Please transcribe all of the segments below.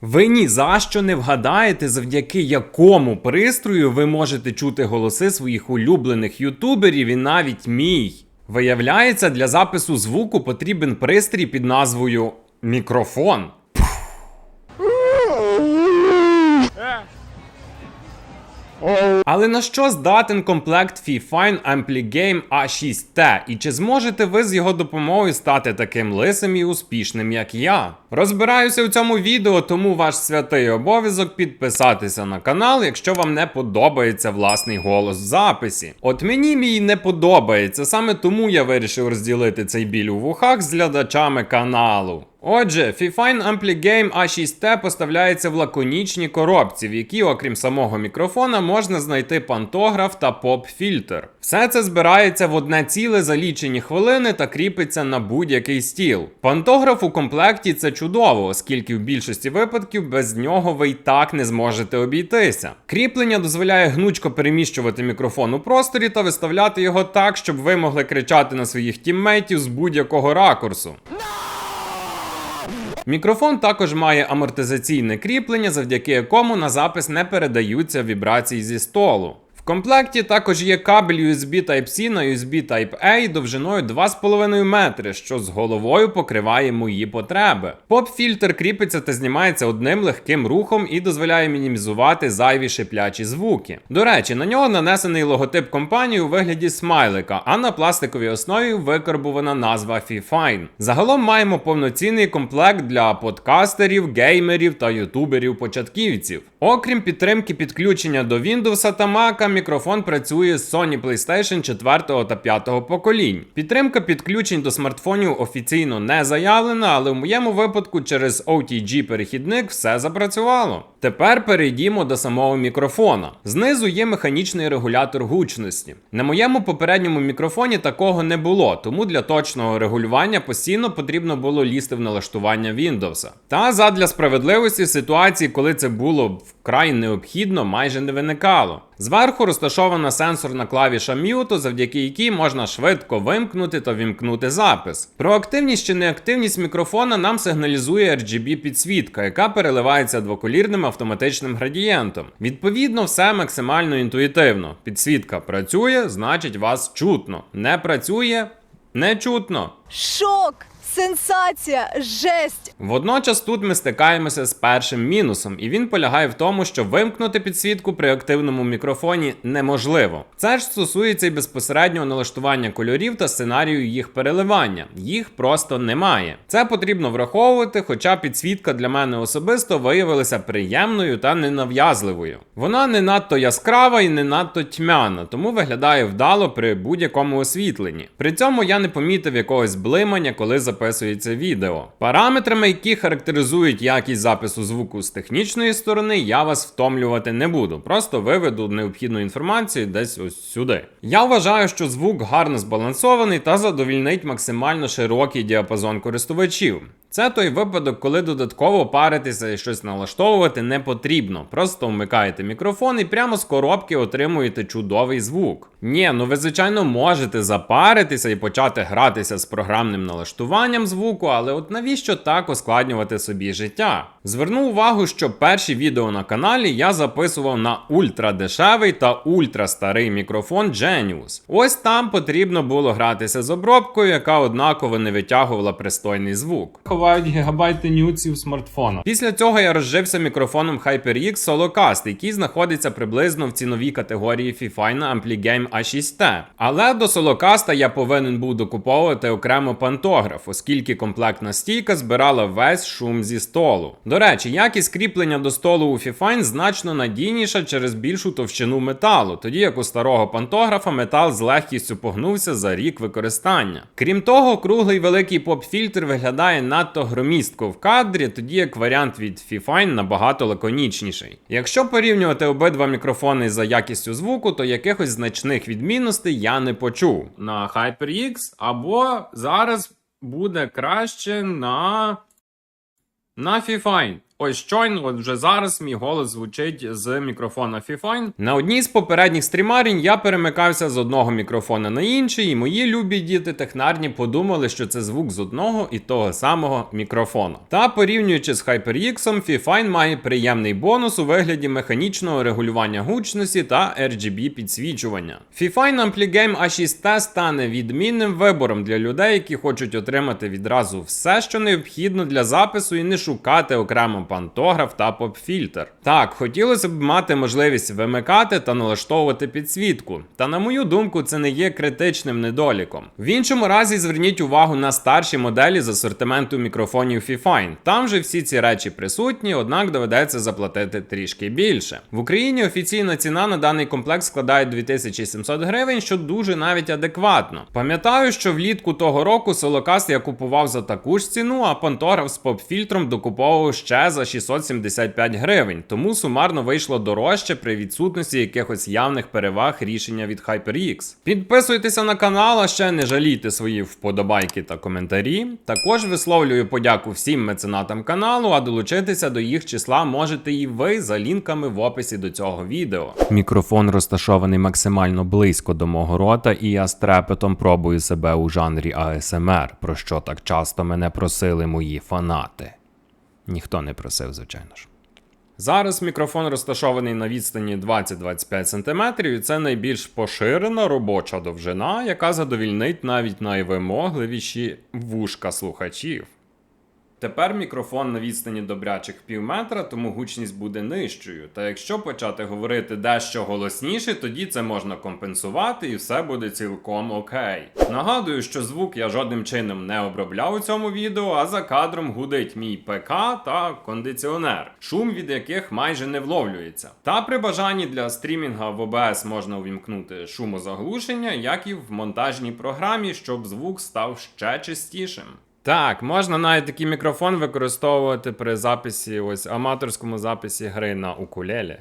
Ви ні за що не вгадаєте, завдяки якому пристрою ви можете чути голоси своїх улюблених ютуберів і навіть мій. Виявляється, для запису звуку потрібен пристрій під назвою мікрофон. Але на що здатен комплект FiFine AmpliGame A6T? І чи зможете ви з його допомогою стати таким лисим і успішним, як я? Розбираюся у цьому відео, тому ваш святий обов'язок підписатися на канал, якщо вам не подобається власний голос в записі. От мені мій не подобається, саме тому я вирішив розділити цей біль у вухах з глядачами каналу. Отже, Fifine AmpliGame A6T поставляється в лаконічній коробці, в якій, окрім самого мікрофона, можна знайти пантограф та поп-фільтр. Все це збирається в одне ціле за лічені хвилини та кріпиться на будь-який стіл. Пантограф у комплекті це чудово, оскільки в більшості випадків без нього ви й так не зможете обійтися. Кріплення дозволяє гнучко переміщувати мікрофон у просторі та виставляти його так, щоб ви могли кричати на своїх тіммейтів з будь-якого ракурсу. Мікрофон також має амортизаційне кріплення, завдяки якому на запис не передаються вібрації зі столу. В комплекті також є кабель USB Type-C на USB Type-A довжиною 2,5 метри, що з головою покриває мої потреби. Поп-фільтр кріпиться та знімається одним легким рухом і дозволяє мінімізувати зайві шиплячі звуки. До речі, на нього нанесений логотип компанії у вигляді смайлика, а на пластиковій основі викарбувана назва FiFine. Загалом маємо повноцінний комплект для подкастерів, геймерів та ютуберів-початківців. Окрім підтримки підключення до Windows та Mac, мікрофон працює з Sony PlayStation 4 та 5 поколінь. Підтримка підключень до смартфонів офіційно не заявлена, але в моєму випадку через OTG перехідник все запрацювало. Тепер перейдімо до самого мікрофона. Знизу є механічний регулятор гучності. На моєму попередньому мікрофоні такого не було, тому для точного регулювання постійно потрібно було лізти в налаштування Windows. Та задля справедливості ситуації, коли це було вкрай необхідно, майже не виникало. Зверху розташована сенсорна клавіша м'юту, завдяки якій можна швидко вимкнути та вімкнути запис. Про активність чи неактивність мікрофона нам сигналізує RGB підсвітка, яка переливається двоколірним автоматичним градієнтом. Відповідно, все максимально інтуїтивно. Підсвітка працює, значить вас чутно. Не працює, не чутно. Шок! Сенсація! Жесть! Водночас тут ми стикаємося з першим мінусом, і він полягає в тому, що вимкнути підсвітку при активному мікрофоні неможливо. Це ж стосується і безпосереднього налаштування кольорів та сценарію їх переливання. Їх просто немає. Це потрібно враховувати, хоча підсвітка для мене особисто виявилася приємною та ненав'язливою. Вона не надто яскрава і не надто тьмяна, тому виглядає вдало при будь-якому освітленні. При цьому я не помітив якогось блимання, коли записується відео. Параметрами, які характеризують якість запису звуку з технічної сторони, я вас втомлювати не буду. Просто виведу необхідну інформацію десь ось сюди. Я вважаю, що звук гарно збалансований та задовільнить максимально широкий діапазон користувачів. Це той випадок, коли додатково паритися і щось налаштовувати не потрібно. Просто вмикаєте мікрофон і прямо з коробки отримуєте чудовий звук. Ні, ну ви звичайно можете запаритися і почати гратися з програмним налаштуванням звуку, але от навіщо так ускладнювати собі життя? Зверну увагу, що перші відео на каналі я записував на ультрадешевий та ультрастарий мікрофон Genius. Ось там потрібно було гратися з обробкою, яка однаково не витягувала пристойний звук. Ховають гігабайти нюців смартфона. Після цього я розжився мікрофоном HyperX Solocast, який знаходиться приблизно в ціновій категорії Fifine AmpliGame A6T. Але до Solocast я повинен був докуповувати окремо пантограф, оскільки комплектна стійка збирала весь шум зі столу. До речі, якість кріплення до столу у Fifine значно надійніша через більшу товщину металу, тоді як у старого пантографа метал з легкістю погнувся за рік використання. Крім того, круглий великий поп-фільтр виглядає надто громістко в кадрі, тоді як варіант від Fifine набагато лаконічніший. Якщо порівнювати обидва мікрофони за якістю звуку, то якихось значних відмінностей я не почув на HyperX, або зараз буде краще на. На Fifine. Ось щойно, от вже зараз мій голос звучить з мікрофона Fifine. На одній з попередніх стрімарень я перемикався з одного мікрофона на інший, і мої любі діти технарні подумали, що це звук з одного і того самого мікрофона. Та порівнюючи з HyperX, Fifine має приємний бонус у вигляді механічного регулювання гучності та RGB підсвічування. Fifine Ampligame A6T стане відмінним вибором для людей, які хочуть отримати відразу все, що необхідно для запису, і не шукати окремо пантограф та поп-фільтр. Так, хотілося б мати можливість вимикати та налаштовувати підсвітку. Та на мою думку, це не є критичним недоліком. В іншому разі зверніть увагу на старші моделі з асортименту мікрофонів Fifine. Там же всі ці речі присутні, однак доведеться заплатити трішки більше. В Україні офіційна ціна на даний комплект складає 2700 гривень, що дуже навіть адекватно. Пам'ятаю, що влітку того року солокаст я купував за таку ж ціну, а пантограф з поп-фільтром докуповував ще за 675 гривень, тому сумарно вийшло дорожче при відсутності якихось явних переваг рішення від HyperX. Підписуйтеся на канал, а ще не жалійте свої вподобайки та коментарі. Також висловлюю подяку всім меценатам каналу, а долучитися до їх числа можете і ви за лінками в описі до цього відео. Мікрофон розташований максимально близько до мого рота, і я з трепетом пробую себе у жанрі ASMR, про що так часто мене просили мої фанати. Ніхто не просив, звичайно ж. Зараз мікрофон розташований на відстані 20-25 см, і це найбільш поширена робоча довжина, яка задовільнить навіть найвимогливіші вушка слухачів. Тепер мікрофон на відстані добрячих пів метра, тому гучність буде нижчою. Та якщо почати говорити дещо голосніше, тоді це можна компенсувати і все буде цілком окей. Нагадую, що звук я жодним чином не обробляв у цьому відео, а за кадром гудить мій ПК та кондиціонер, шум від яких майже не вловлюється. Та при бажанні для стрімінга в OBS можна увімкнути шумозаглушення, як і в монтажній програмі, щоб звук став ще чистішим. Так, можна навіть такий мікрофон використовувати при записі, ось аматорському записі гри на укулелі.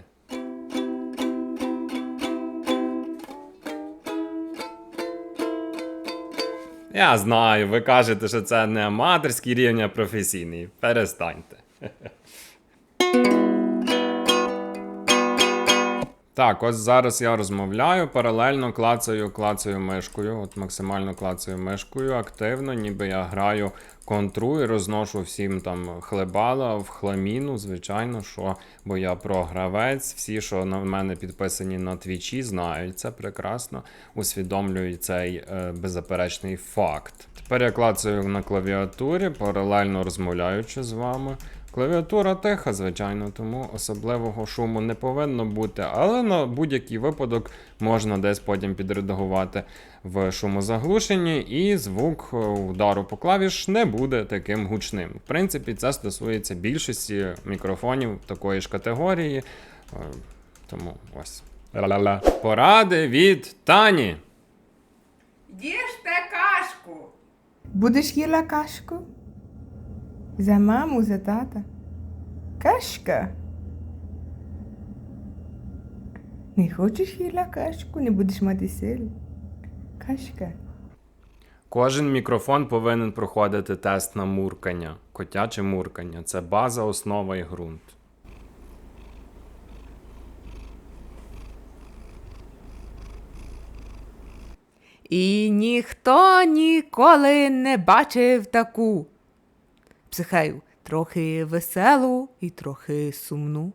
Я знаю, ви кажете, що це не аматорський рівень, а професійний. Перестаньте. Так, ось зараз я розмовляю, паралельно клацаю, клацаю мишкою, от максимально клацаю мишкою активно, ніби я граю контру і розношу всім там хлебала в хламіну, звичайно, що, бо я програвець. Всі, що на мене підписані на твічі, знають це прекрасно, усвідомлюють цей е, беззаперечний факт. Тепер я клацаю на клавіатурі, паралельно розмовляючи з вами. Клавіатура тиха, звичайно, тому особливого шуму не повинно бути, але на будь-який випадок можна десь потім підредагувати в шумозаглушенні, і звук е, удару по клавіш не буде таким гучним. В принципі, це стосується більшості мікрофонів такої ж категорії. Е, Тому ось. Ла-ла-ла. Поради від Тані. Їжте кашку. Будеш їла кашку? За маму, за тата. Кашка. Не хочеш їла кашку, не будеш мати сили. Кашка. Кожен мікрофон повинен проходити тест на муркання, котяче муркання. Це база, основа і ґрунт. І ніхто ніколи не бачив таку. Психею, трохи веселу і трохи сумну.